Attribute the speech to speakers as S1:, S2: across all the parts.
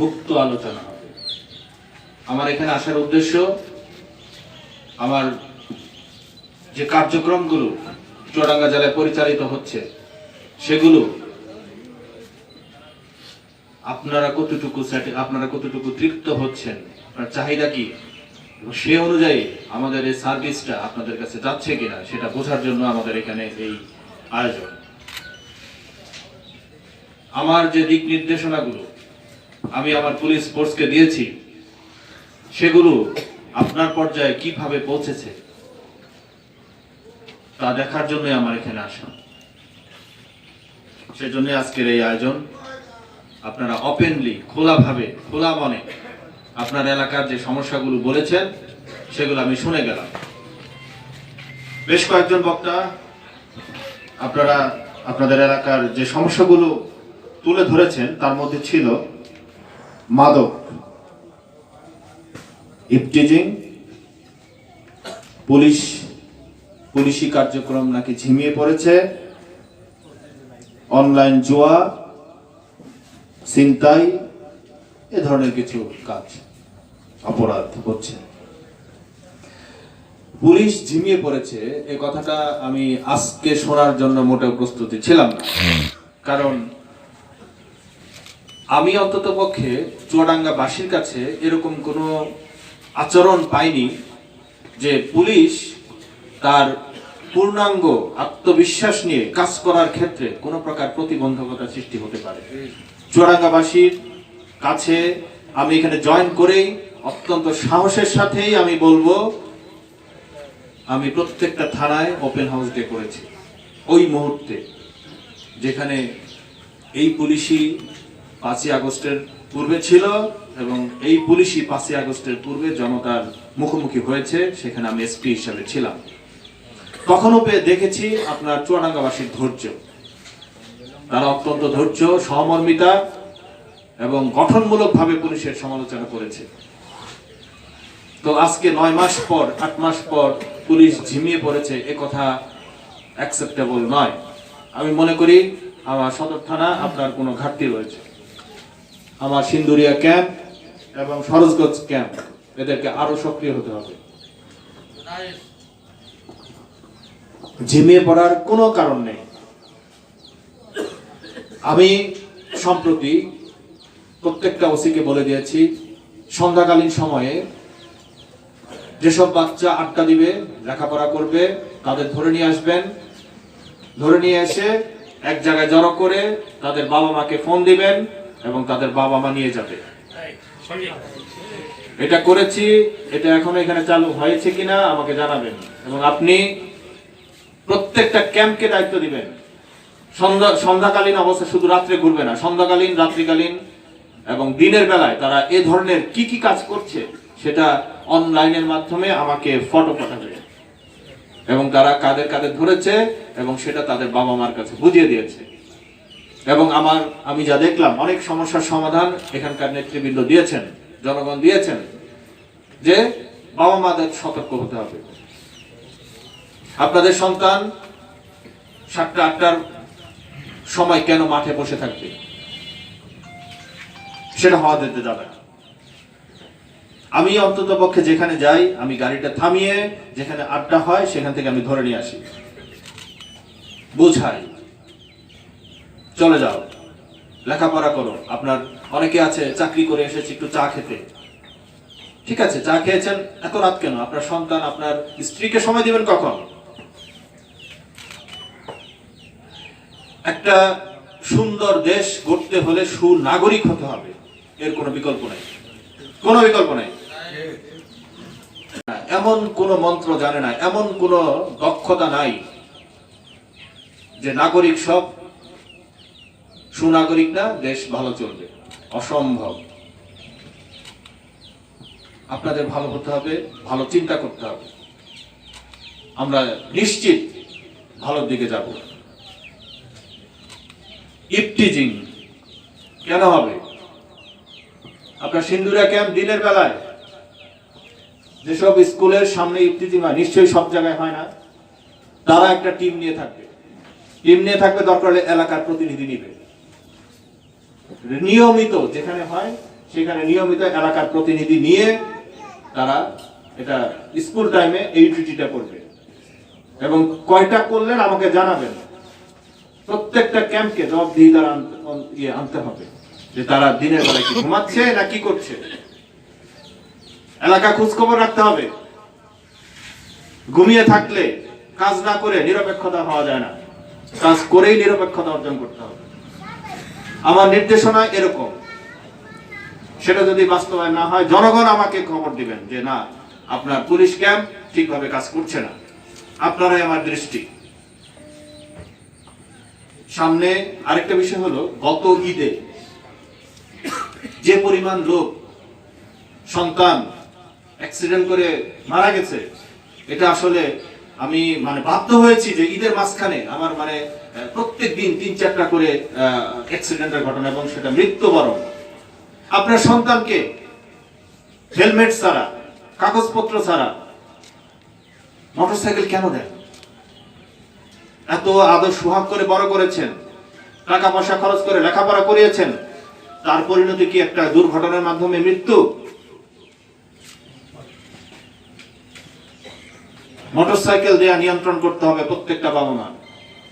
S1: মুক্ত আলোচনা হবে। আমার এখানে আসার উদ্দেশ্য, আমার যে কার্যক্রমগুলো চুয়াডাঙ্গা জেলায় পরিচালিত হচ্ছে, সেগুলো আপনারা কতটুকু আপনারা কতটুকু তৃপ্ত হচ্ছেন? আপনার চাহিদা কি? সে অনুযায়ী আমাদের এই সার্ভিসটা আপনাদের কাছে যাচ্ছে কিনা, সেটা বোঝার জন্য আমাদের এখানে এই আয়োজন। আমার যে দিক নির্দেশনাগুলো আমি আমার পুলিশ ফোর্সকে দিয়েছি। সেগুলো আপনার পর্যায়ে কীভাবে পৌঁছেছে, তা দেখার জন্যই আমার এখানে আসা। সেজন্য আজকের এই আয়োজন আপনারা ওপেনলি খোলাভাবে, খোলা মনে আপনার এলাকার যে সমস্যাগুলো বলেছেন, সেগুলো আমি শুনে গেলাম। বেশ কয়েকজন বক্তা আপনারা আপনাদের এলাকার যে সমস্যাগুলো তুলে ধরেছেন, তার মধ্যে ছিল মাদক ইপটিজিং পুলিশ, পুলিশি কার্যক্রম নাকি ঝিমিয়ে পড়েছে? অনলাইন জুয়া, ছিনতাই, এ ধরনের কিছু কাজ, অপরাধ হচ্ছে। পুলিশ ঝিমিয়ে পড়েছে, এ কথাটা আমি আজকে শোনার জন্য মোটেও প্রস্তুতি ছিলাম না। কারণ আমি অন্তত পক্ষে চুয়াডাঙ্গাবাসীর কাছে এরকম কোনো আচরণ পাইনি যে পুলিশ তার পূর্ণাঙ্গ আত্মবিশ্বাস নিয়ে কাজ করার ক্ষেত্রে কোনো প্রকার প্রতিবন্ধকতা সৃষ্টি হতে পারে। চুয়াডাঙ্গাবাসীর কাছে আমি এখানে জয়েন করেই অত্যন্ত সাহসের সাথেই আমি বলব, আমি প্রত্যেকটা থানায় ওপেন হাউস ডে করেছি। ওই মুহূর্তে যেখানে এই পুলিশই পাঁচই আগস্টের পূর্বে ছিল এবং এই পুলিশই পাঁচই আগস্টের পূর্বে জনতার মুখোমুখি হয়েছে, সেখানে আমি এসপি হিসাবে ছিলাম। তখনও পেয়ে দেখেছি আপনার চুয়াডাঙ্গাবাসীর ধৈর্য। তারা অত্যন্ত ধৈর্য, সহমর্মিতা এবং গঠনমূলকভাবে পুলিশের সমালোচনা করেছে। তো আজকে নয় মাস পর, আট মাস পর পুলিশ ঝিমিয়ে পড়েছে, এ কথা অ্যাকসেপ্টেবল নয়। আমি মনে করি, আমার সদর থানা আপনার কোনো ঘাটতি রয়েছে। আমার সিন্দুরিয়া ক্যাম্প এবং সরোজগঞ্জ ক্যাম্প। এদেরকে আরও সক্রিয় হতে হবে। ঝিমিয়ে পড়ার কোনো কারণ নেই। আমি সম্প্রতি প্রত্যেকটা ওসিকে বলে দিয়েছি, সন্ধ্যাকালীন সময়ে যেসব বাচ্চা আড্ডা দিবে, লেখাপড়া করবে, তাদের ধরে নিয়ে আসবেন। ধরে নিয়ে এসে এক জায়গায় জড়ো করে তাদের বাবা মাকে ফোন দিবেন। এবং তাদের বাবা মা নিয়ে যাবে। এটা করেছি এটা এখনও এখানে চালু হয়েছে কিনা আমাকে জানাবেন। এবং আপনি প্রত্যেকটা ক্যাম্পকে দায়িত্ব দিবেন। সন্ধ্যা সন্ধ্যাকালীন অবস্থা শুধু রাত্রে ঘুরবে না সন্ধ্যাকালীন রাত্রিকালীন এবং দিনের বেলায় তারা এ ধরনের কি কি কাজ করছে সেটা অনলাইনের মাধ্যমে আমাকে ফটো পাঠাবে। এবং তারা কাদের কাদের ধরেছে এবং সেটা তাদের বাবা মার কাছে বুঝিয়ে দিয়েছে। এবং আমার, আমি যা দেখলাম, অনেক সমস্যার সমাধান এখানকার নেতৃবৃন্দ দিয়েছেন, জনগণ দিয়েছেন, যে বাবা মাদের সতর্ক হতে হবে। আপনাদের সন্তান সাতটা, আটটার সময় কেন মাঠে বসে থাকবে? সেটা হওয়া দিতে যাবে না। আমি অন্তত পক্ষে যেখানে যাই, আমি গাড়িটা থামিয়ে যেখানে আড্ডা হয়, সেখান থেকে আমি ধরে নিয়ে আসি। বোঝাই। চলে যাও। লেখাপড়া করো। আপনার অনেকে আছে, চাকরি করে এসেছে একটু চা খেতে। ঠিক আছে, চা খেয়েছেন, এত রাত কেন? আপনার সন্তান, আপনার স্ত্রীকে সময় দিবেন কখন? একটা সুন্দর দেশ গড়তে হলে সুনাগরিক হতে হবে। এর কোনো বিকল্প নেই। কোনো বিকল্প নেই। এমন কোন মন্ত্র জানে না, এমন কোন দক্ষতা নাই যে নাগরিক সব সুনাগরিক না দেশ ভালো চলবে। অসম্ভব। আপনাদের ভালো হতে হবে, ভালো চিন্তা করতে হবে। আমরা নিশ্চিত ভালোর দিকে যাব। ইপটিজিং কেন হবে? আপনার সিন্দুরা ক্যাম্প দিনের বেলায়। যেসব স্কুলের সামনে ইফতিজিং হয়, নিশ্চয়ই সব জায়গায় হয় না। তারা একটা টিম নিয়ে থাকবে। টিম নিয়ে থাকবে দরকার এলাকার প্রতিনিধি নিবে। নিয়মিত যেখানে হয়, সেখানে নিয়মিত এলাকার প্রতিনিধি নিয়ে তারা এটা স্কুল টাইমে এই ডিউটিটা করবে। এবং কয়টা করলেন আমাকে জানাবেন। প্রত্যেকটা ক্যাম্পকে আনতে- আন- ইয়ে আনতে হবে। যে তারা দিনের বেলায় কি ঘুমাচ্ছে না কি করছে। এলাকা খোঁজ খবর রাখতে হবে। ঘুমিয়ে থাকলে কাজ না করে নিরপেক্ষতা হওয়া যায় না। কাজ করেই নিরপেক্ষতা অর্জন করতে হবে। আমার নির্দেশনা এরকম। সেটা যদি বাস্তবায়ন না হয়, জনগণ আমাকে খবর দিবেন যে, না, আপনার পুলিশ ক্যাম্প ঠিকভাবে কাজ করছে না। আপনারাই আমার দৃষ্টি। সামনে আরেকটা বিষয় হলো, গত ঈদে যে পরিমাণ লোক, সন্তান অ্যাক্সিডেন্ট করে মারা গেছে, এটা আসলে আমি মানে বাধ্য হয়েছি যে ঈদের মাঝখানে আমার মানে প্রত্যেক দিন তিন চারটা করে অ্যাক্সিডেন্টের ঘটনা এবং সেটা মৃত্যুবরণ। আপনার সন্তানকে হেলমেট ছাড়া, কাগজপত্র ছাড়া মোটরসাইকেল কেন দেন? এত আদর সুহাগ করে বড় করেছেন, টাকা পয়সা খরচ করে লেখাপড়া করিয়েছেন, তার পরিণতি কি একটা দুর্ঘটনার মাধ্যমে মৃত্যু? মোটরসাইকেল দেয়া নিয়ন্ত্রণ করতে হবে প্রত্যেকটা বাবা মা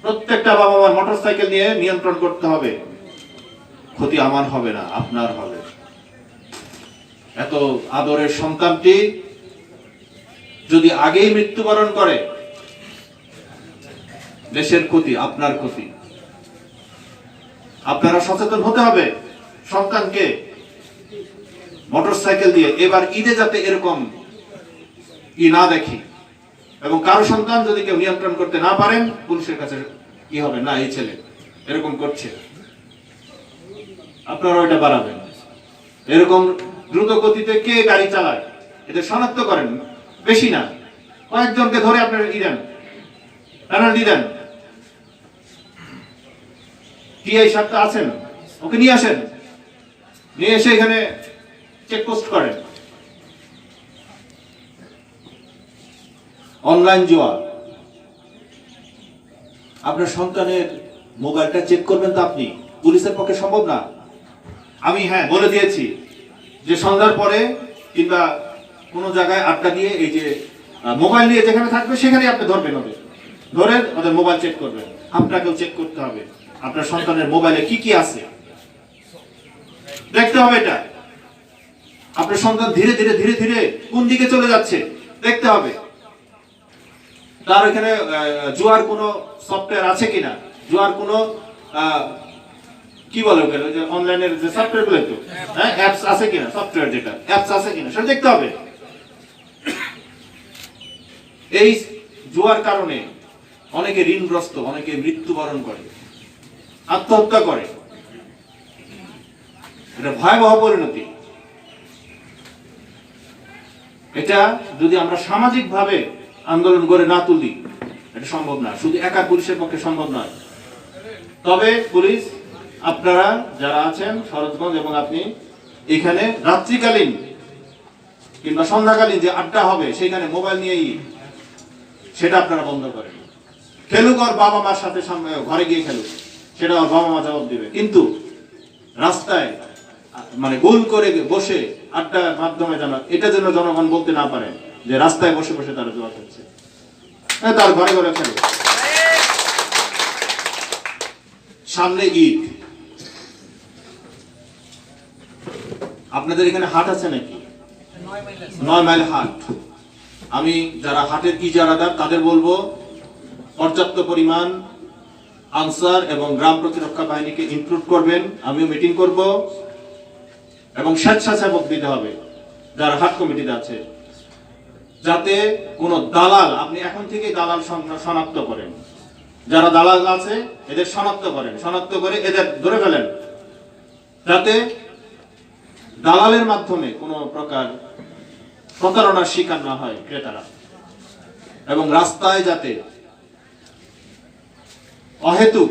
S1: প্রত্যেকটা বাবা মা মোটরসাইকেল নিয়ে নিয়ন্ত্রণ করতে হবে। ক্ষতি আমার হবে না, আপনার হবে। এত আদরের সন্তানটি যদি আগেই মৃত্যুবরণ করে, দেশের ক্ষতি, আপনার ক্ষতি। আপনারা সচেতন হতে হবে সন্তানকে মোটরসাইকেল দিয়ে। এবার ঈদে যাতে এরকম ই না দেখি এবং কারও সন্তান যদি কেউ নিয়ন্ত্রণ করতে না পারেন পুলিশের কাছে কি হবে? না, এই ছেলে। এরকম করছে। আপনারা ওইটা বাড়াবেন। এরকম দ্রুত গতিতে কে গাড়ি চালায়? এদের শনাক্ত করেন। বেশি না। কয়েকজনকে ধরে আপনারা ই দেন। পেনাল্টি দেন। টিআই সাহেবটা আছেন। ওকে নিয়ে আসেন। নিয়ে এসে এখানে চেকপোস্ট করেন। অনলাইন জুয়া আপনার সন্তানের মোবাইলটা চেক করবেন তো আপনি। পুলিশের পক্ষে সম্ভব না। আমি হ্যাঁ বলে দিয়েছি যে সন্ধ্যার পরে কিংবা কোনো জায়গায় আড্ডা দিয়ে এই যে মোবাইল নিয়ে যেখানে থাকবে সেখানেই আপনি ধরবেন ওদের। ধরে ওদের মোবাইল চেক করবেন। আপনাকেও চেক করতে হবে। আপনার সন্তানের মোবাইলে কি কি আছে? দেখতে হবে এটা। আপনার সন্তান ধীরে ধীরে ধীরে ধীরে কোন দিকে চলে যাচ্ছে? দেখতে হবে। তার আহ, জুয়ার কোনো সফটওয়্যার আছে কিনা? জুয়ার কোনো কি বলে ওকে? যে অনলাইনের যে সফটওয়্যারগুলো একটু? হ্যাঁ অ্যাপস আছে কিনা? সফটওয়্যার যেটা। অ্যাপস আছে কিনা? সেটা দেখতে হবে। এই জুয়ার কারণে অনেকে ঋণগ্রস্ত অনেকে মৃত্যুবরণ করে আত্মহত্যা করে। এটা ভয়াবহ পরিণতি। এটা যদি আমরা সামাজিক ভাবে আন্দোলন করে না তুলি, এটা সম্ভব না। শুধু একা পুলিশের পক্ষে সম্ভব নয়। তবে পুলিশ, আপনারা যারা আছেন শরৎগঞ্জ এবং আপনি এখানে রাত্রিকালীন কিংবা সন্ধ্যাকালীন যে আড্ডা হবে, সেখানে মোবাইল নিয়েই সেটা আপনারা বন্ধ করেন। খেলুক ওর বাবা মার সাথে ঘরে গিয়ে খেলুক, সেটা ওর বাবা মা জবাব দিবে। কিন্তু রাস্তায় মানে গোল করে বসে আড্ডার মাধ্যমে জানা এটা যেন জনগণ বলতে না পারে যে রাস্তায় বসে বসে তারা জোয়া খেলছে হ্যাঁ, তার ঘরে ঘরে খেলে। সামনে ঈদ। আপনাদের এখানে হাট আছে নাকি? নয় মাইল হাট। আমি যারা হাটের কি ইজারাদার তাদের বলব পর্যাপ্ত পরিমাণ আনসার এবং গ্রাম প্রতিরক্ষা বাহিনীকে ইনক্লুড করবেন। আমিও মিটিং করব। এবং স্বেচ্ছাসেবক দিতে হবে, যারা হাট কমিটিতে আছে, যাতে কোনো দালাল, আপনি এখন থেকেই দালাল শনাক্ত করেন। যারা দালাল আছে, এদের শনাক্ত করেন, শনাক্ত করে এদের ধরে ফেলেন। যাতে দালালের মাধ্যমে কোনো প্রকার প্রতারণার শিকার না হয় ক্রেতারা। এবং রাস্তায় যাতে অহেতুক,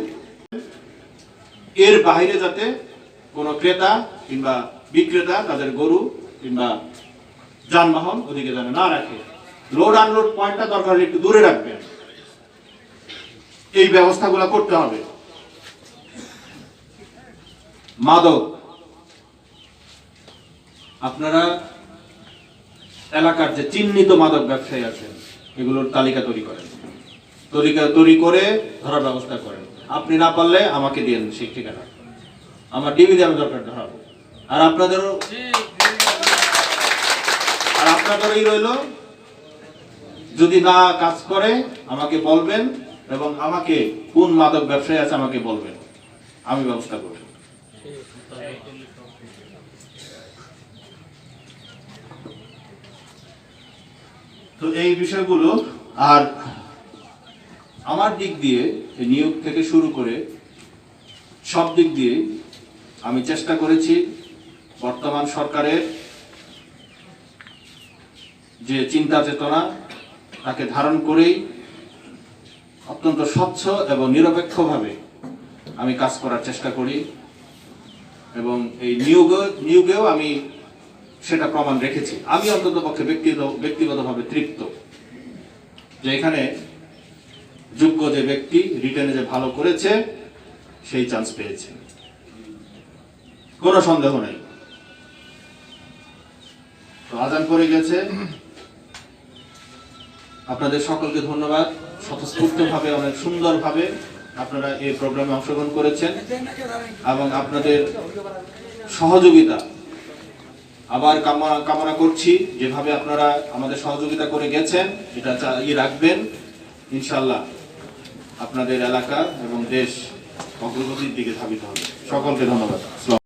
S1: এর বাইরে যাতে কোনো ক্রেতা কিংবা বিক্রেতা, তাদের গরু কিংবা যানবাহন ওদিকে যেন না রাখে। লোড আনলোড পয়েন্টটা দরকার একটু দূরে রাখবেন। এই ব্যবস্থাগুলো করতে হবে। মাদক। আপনারা এলাকার যে চিহ্নিত মাদক ব্যবসায়ী আছেন, এগুলোর তালিকা তৈরি করেন। তালিকা তৈরি করে ধরার ব্যবস্থা করেন। আপনি না পারলে আমাকে দিন সেই ঠিকানা। আমার ডিবি দিয়ে আমি দরকার ধরাবো। আর আপনাদেরও আর আপনাদেরই রইল। যদি না কাজ করে আমাকে বলবেন এবং আমাকে কোন মাদক ব্যবসায়ী আছে আমাকে বলবেন। আমি ব্যবস্থা করব। তো এই বিষয়গুলো আর আমার দিক দিয়ে এই নিয়োগ থেকে শুরু করে সব দিক দিয়ে আমি চেষ্টা করেছি। বর্তমান সরকারের যে চিন্তা চেতনা, তাকে ধারণ করেই অত্যন্ত স্বচ্ছ এবং নিরপেক্ষভাবে আমি কাজ করার চেষ্টা করি এবং এই নিয়োগ নিয়োগেও আমি সেটা প্রমাণ রেখেছি। আমি অন্তত পক্ষে ব্যক্তিগত ব্যক্তিগতভাবে তৃপ্ত যে এখানে যোগ্য যে ব্যক্তি রিটেনে যে ভালো করেছে, সেই চান্স পেয়েছে। কোনো সন্দেহ নেই। তো আজান পড়ে গেছে। আপনাদের সকলকে ধন্যবাদ। স্বতঃস্ফূর্তভাবে, অনেক সুন্দরভাবে আপনারা এই প্রোগ্রামে অংশগ্রহণ করেছেন এবং আপনাদের সহযোগিতা। আবার কামনা করছি, যেভাবে আপনারা আমাদের সহযোগিতা করে গেছেন এটা চালিয়ে রাখবেন। ইনশাল্লাহ আপনাদের এলাকা এবং দেশ অগ্রগতির দিকে ধাবিত হবে। সকলকে ধন্যবাদ।